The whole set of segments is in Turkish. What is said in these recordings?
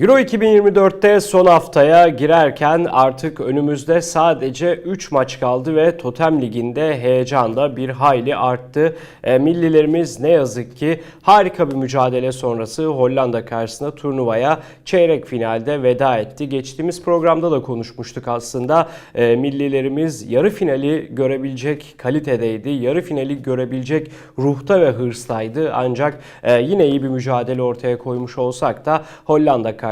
Euro 2024'te son haftaya girerken artık önümüzde sadece 3 maç kaldı ve Totem Ligi'nde heyecan da bir hayli arttı. E, millilerimiz ne yazık ki harika bir mücadele sonrası Hollanda karşısında turnuvaya çeyrek finalde veda etti. Geçtiğimiz programda da konuşmuştuk aslında. E, millilerimiz yarı finali görebilecek kalitedeydi. Yarı finali görebilecek ruhta ve hırstaydı. Ancak e, yine iyi bir mücadele ortaya koymuş olsak da Hollanda karşısında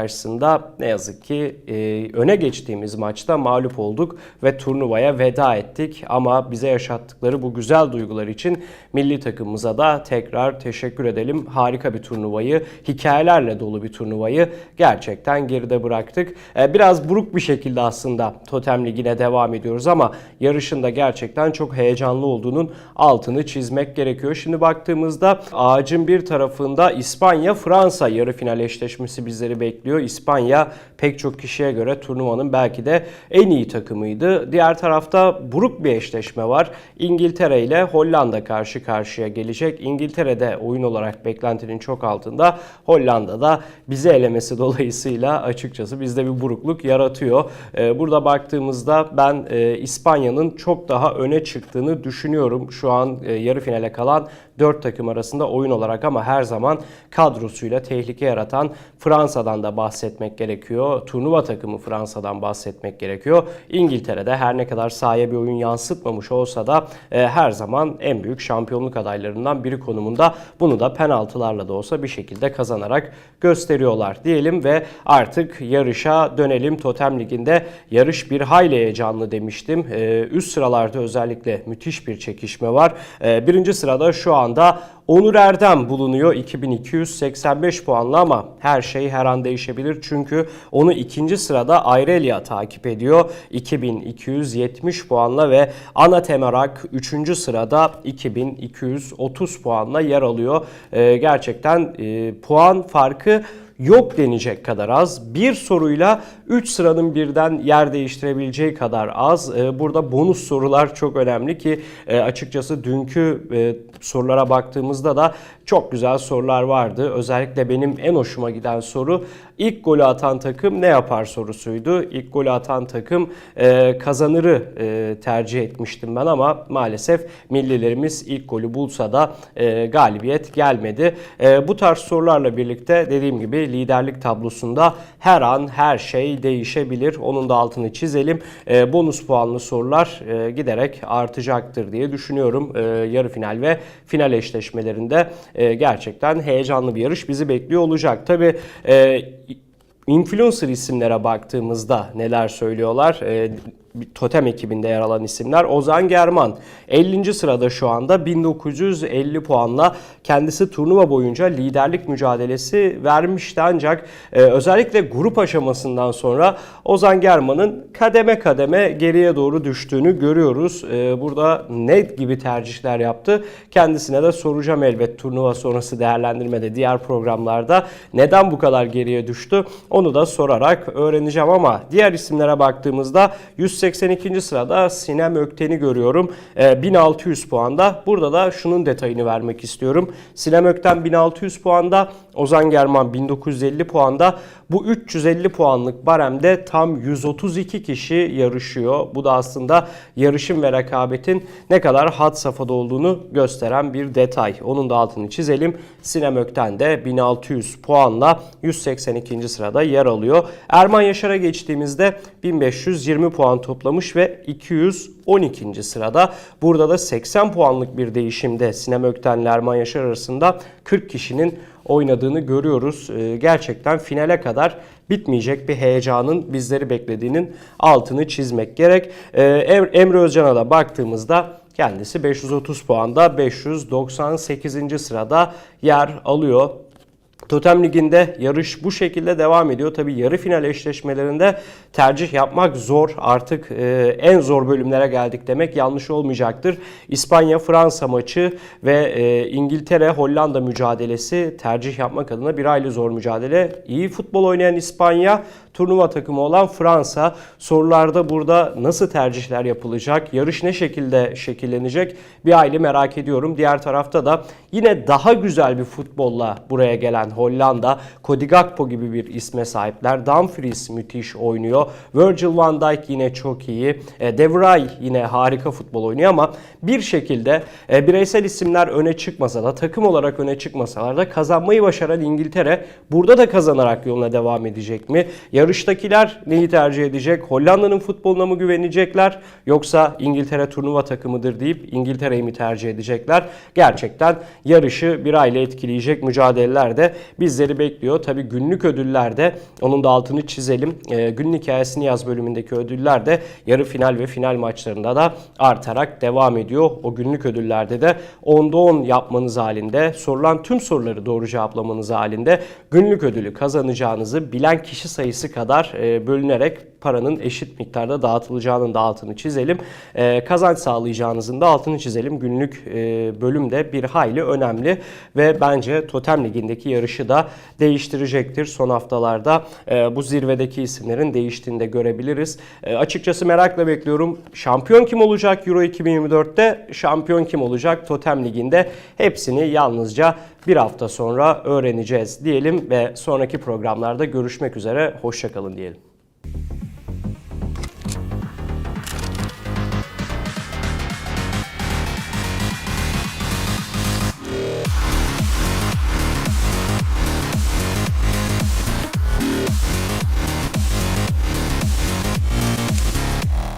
ne yazık ki e, öne geçtiğimiz maçta mağlup olduk ve turnuvaya veda ettik. Ama bize yaşattıkları bu güzel duygular için milli takımımıza da tekrar teşekkür edelim. Harika bir turnuvayı, hikayelerle dolu bir turnuvayı gerçekten geride bıraktık. E, biraz buruk bir şekilde aslında Totem Ligi'ne devam ediyoruz ama yarışın da gerçekten çok heyecanlı olduğunun altını çizmek gerekiyor. Şimdi baktığımızda ağacın bir tarafında İspanya-Fransa yarı final eşleşmesi bizleri bekliyor. İspanya pek çok kişiye göre turnuvanın belki de en iyi takımıydı. Diğer tarafta buruk bir eşleşme var. İngiltere ile Hollanda karşı karşıya gelecek. İngiltere'de oyun olarak beklentinin çok altında. Hollanda'da bizi elemesi dolayısıyla açıkçası bizde bir burukluk yaratıyor. Ee, Burada baktığımızda ben e, İspanya'nın çok daha öne çıktığını düşünüyorum. Şu an e, yarı finale kalan 4 takım arasında oyun olarak ama her zaman kadrosuyla tehlike yaratan Fransa'dan da bahsetmek gerekiyor. Turnuva takımı Fransa'dan bahsetmek gerekiyor. İngiltere'de her ne kadar sahaya bir oyun yansıtmamış olsa da e, her zaman en büyük şampiyonluk adaylarından biri konumunda. Bunu da penaltılarla da olsa bir şekilde kazanarak gösteriyorlar diyelim ve artık yarışa dönelim. Totem Ligi'nde yarış bir hayli heyecanlı demiştim. E, üst sıralarda özellikle müthiş bir çekişme var. E, birinci sırada şu anda Onur Erdem bulunuyor 2285 puanla ama her şey her an değişebilir. Çünkü onu ikinci sırada Ayrelia takip ediyor 2270 puanla ve Ana Temerak 3. sırada 2230 puanla yer alıyor. Ee, gerçekten e, puan farkı yok denecek kadar az. Bir soruyla 3 sıranın birden yer değiştirebileceği kadar az. Ee, Burada bonus sorular çok önemli ki e, açıkçası dünkü e, sorulara baktığımızda da çok güzel sorular vardı. Özellikle benim en hoşuma giden soru ilk golü atan takım ne yapar sorusuydu. İlk golü atan takım e, kazanırı tercih etmiştim ben ama maalesef millilerimiz ilk golü bulsa da galibiyet gelmedi. Bu tarz sorularla birlikte dediğim gibi liderlik tablosunda her an her şey değişebilir. Onun da altını çizelim. E, bonus puanlı sorular e, giderek artacaktır diye düşünüyorum. E, yarı final ve final eşleşmelerinde e, gerçekten heyecanlı bir yarış bizi bekliyor olacak. Tabii e, influencer isimlere baktığımızda neler söylüyorlar? E, Totem ekibinde yer alan isimler Ozan German 50. sırada şu anda 1950 puanla kendisi turnuva boyunca liderlik mücadelesi vermişti ancak e, özellikle grup aşamasından sonra Ozan German'ın kademe kademe geriye doğru düştüğünü görüyoruz. E, burada ne gibi tercihler yaptı kendisine de soracağım elbet turnuva sonrası değerlendirmede diğer programlarda neden bu kadar geriye düştü onu da sorarak öğreneceğim ama diğer isimlere baktığımızda 182. sırada Sinem Ökten'i görüyorum. Ee, 1600 puanda. Burada da şunun detayını vermek istiyorum. Sinem Ökten 1600 puanda, Ozan German 1950 puanda. Bu 350 puanlık baremde tam 132 kişi yarışıyor. Bu da aslında yarışın ve rekabetin ne kadar had safhada olduğunu gösteren bir detay. Onun da altını çizelim. Sinem Ökten de 1600 puanla 182. sırada yer alıyor. Erman Yaşar'a geçtiğimizde 1520 puan toplamış ve 212. sırada. Burada da 80 puanlık bir değişimde Sinem Ökten ile Erman Yaşar arasında 40 kişinin oynadığını görüyoruz. Ee, Gerçekten finale kadar bitmeyecek bir heyecanın bizleri beklediğinin altını çizmek gerek. Ee, Em- Emre Özcan'a da baktığımızda kendisi 530 puanda 598. sırada yer alıyor. Totem Ligi'nde yarış bu şekilde devam ediyor. Tabii yarı final eşleşmelerinde tercih yapmak zor. Artık e, en zor bölümlere geldik demek yanlış olmayacaktır. İspanya-Fransa maçı ve e, İngiltere-Hollanda mücadelesi tercih yapmak adına bir aile zor mücadele. İyi futbol oynayan İspanya turnuva takımı olan Fransa. Sorularda burada nasıl tercihler yapılacak? Yarış ne şekilde şekillenecek? Bir hayli merak ediyorum. Diğer tarafta da yine daha güzel bir futbolla buraya gelen Hollanda. Cody Gakpo gibi bir isme sahipler. Dumfries müthiş oynuyor. Virgil van Dijk yine çok iyi. E, De Vrij yine harika futbol oynuyor ama bir şekilde e, bireysel isimler öne çıkmasa da takım olarak öne çıkmasalar da kazanmayı başaran İngiltere burada da kazanarak yoluna devam edecek mi? Yarıştakiler neyi tercih edecek? Hollanda'nın futboluna mı güvenecekler yoksa İngiltere turnuva takımıdır deyip İngiltere'yi mi tercih edecekler? Gerçekten yarışı bir aile etkileyecek mücadeleler de bizleri bekliyor. Tabi günlük ödüller de onun da altını çizelim. E, günün hikayesini yaz bölümündeki ödüller de yarı final ve final maçlarında da artarak devam ediyor. O günlük ödüllerde de 10'da 10 yapmanız halinde sorulan tüm soruları doğru cevaplamanız halinde günlük ödülü kazanacağınızı bilen kişi sayısı kadar e, bölünerek paranın eşit miktarda dağıtılacağının da altını çizelim. E, kazanç sağlayacağınızın da altını çizelim. Günlük e, bölüm de bir hayli önemli ve bence Totem Ligi'ndeki yarışı da değiştirecektir. Son haftalarda bu zirvedeki isimlerin değiştiğini de görebiliriz. Açıkçası merakla bekliyorum. Şampiyon kim olacak Euro 2024'te? Şampiyon kim olacak Totem Ligi'nde? Hepsini yalnızca bir hafta sonra öğreneceğiz diyelim ve sonraki programlarda görüşmek üzere. Hoşçakalın diyelim.